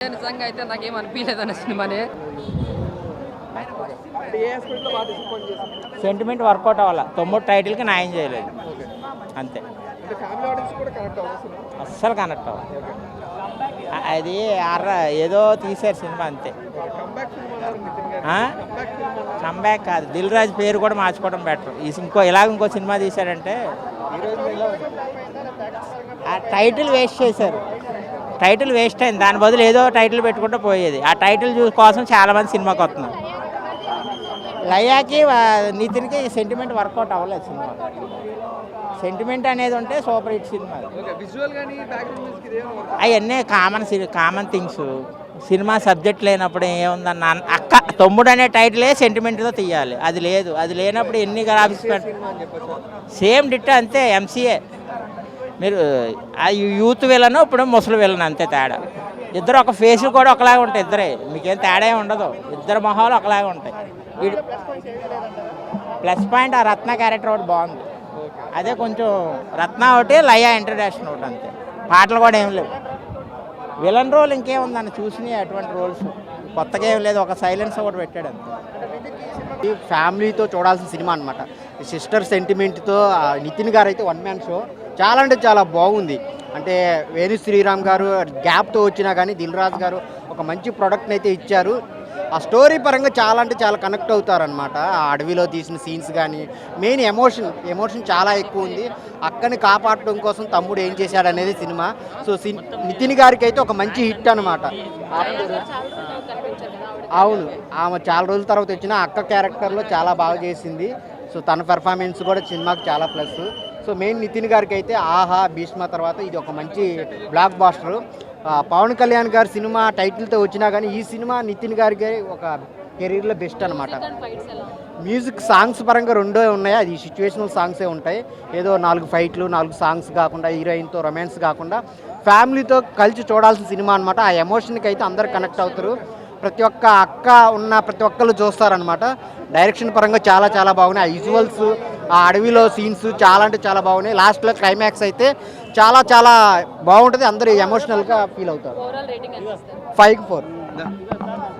నిజంగా అయితే నాకేం అనిపించలేదు అనే సినిమాని. సెంటిమెంట్ వర్కౌట్ అవ్వాలి? తొమ్మిది టైటిల్కి న్యాయం చేయలేదు. అంతే. అంటే ఫ్యామిలీ ఆడియన్స్ కూడా కనెక్ట్ అవ్వాలి సినిమా? అస్సలు కనెక్ట్ అవ్వాలి అది అర్ర ఏదో తీశారు సినిమా అంతే. కంబ్యాక్ కాదు. దిల్ రాజు పేరు కూడా మార్చుకోవడం బెటర్ ఈ ఇంకో ఇలాగ ఇంకో సినిమా తీశాడంటే ఆ టైటిల్ వేస్ట్ చేశారు. టైటిల్ వేస్ట్ అయింది. దాని బదులు ఏదో టైటిల్ పెట్టుకుంటే పోయేది. ఆ టైటిల్ కోసం చాలామంది సినిమాకి వస్తున్నారు. లయాకి నితిన్కి సెంటిమెంట్ వర్కౌట్ అవ్వలేదు సినిమా. సెంటిమెంట్ అనేది ఉంటే సూపర్ హిట్ సినిమా అవన్నీ common common things cinema subject లేనప్పుడు ఏముందన్న అక్క తమ్ముడు అనే టైటిలే సెంటిమెంట్తో తీయాలి. అది లేదు. అది లేనప్పుడు ఎన్ని గ్రాఫిక్స్ సేమ్ డిట్ అంతే ఎంసీఏ మీరు ఆ యూత్ విలను ఇప్పుడు ముసలి విలను అంతే తేడా. ఇద్దరు ఒక ఫేస్ కూడా ఒకలాగా ఉంటాయి ఇద్దరే. మీకేం తేడా ఉండదు. ఇద్దరు మొహాలు ఒకలాగా ఉంటాయి. వీడు ప్లస్ పాయింట్ ఆ రత్న క్యారెక్టర్ ఒకటి బాగుంది. అదే కొంచెం రత్న ఒకటి లయ ఇంట్రడక్షన్ ఒకటి అంతే. పాటలు కూడా ఏం లేవు. విలన్ రోల్ ఇంకేముందని చూసినాయి అటువంటి రోల్స్. కొత్తగా ఏం లేదు. ఒక సైలెన్స్ ఒకటి పెట్టాడు అంతే. ఫ్యామిలీతో చూడాల్సిన సినిమా అనమాట సిస్టర్ సెంటిమెంట్తో నితిన్ గారు అయితే వన్ మ్యాన్ షో. చాలా అంటే చాలా బాగుంది. అంటే వేణు శ్రీరామ్ గారు గ్యాప్తో వచ్చినా కానీ దిల్ రాజు గారు ఒక మంచి ప్రోడక్ట్ని అయితే ఇచ్చారు. ఆ స్టోరీ పరంగా చాలా అంటే చాలా కనెక్ట్ అవుతారనమాట ఆ అడవిలో తీసిన సీన్స్ కానీ మెయిన్ ఎమోషన్ ఎమోషన్ చాలా ఎక్కువ ఉంది. అక్కని కాపాడటం కోసం తమ్ముడు ఏం చేశాడు అనేది సినిమా. సో నితిన్ గారికి అయితే ఒక మంచి హిట్ అనమాట అవును ఆమె చాలా రోజుల తర్వాత వచ్చిన అక్క క్యారెక్టర్లో చాలా బాగా చేసింది. సో తన పెర్ఫార్మెన్స్ కూడా సినిమాకి చాలా ప్లస్. సో మెయిన్ నితిన్ గారికి అయితే ఆహా భీష్మ తర్వాత ఇది ఒక మంచి బ్లాక్ బాస్టర్ పవన్ కళ్యాణ్ గారి సినిమా టైటిల్తో వచ్చినా కానీ ఈ సినిమా నితిన్ గారికి ఒక కెరీర్లో బెస్ట్ అనమాట మ్యూజిక్ సాంగ్స్ పరంగా రెండో ఉన్నాయి. అది సిచ్యువేషనల్ సాంగ్సే ఉంటాయి. ఏదో నాలుగు ఫైట్లు నాలుగు సాంగ్స్ కాకుండా హీరోయిన్తో రొమాన్స్ కాకుండా ఫ్యామిలీతో కలిసి చూడాల్సిన సినిమా అనమాట ఆ ఎమోషన్కి అయితే అందరు కనెక్ట్ అవుతారు. ప్రతి ఒక్క అక్క ఉన్న ప్రతి ఒక్కళ్ళు చూస్తారనమాట డైరెక్షన్ పరంగా చాలా చాలా బాగున్నాయి. ఆ విజువల్స్ ఆ అడవిలో సీన్స్ చాలా అంటే చాలా బాగున్నాయి. లాస్ట్లో క్లైమాక్స్ అయితే చాలా చాలా బాగుంటుంది. అందరూ ఎమోషనల్గా ఫీల్ అవుతారు. Five four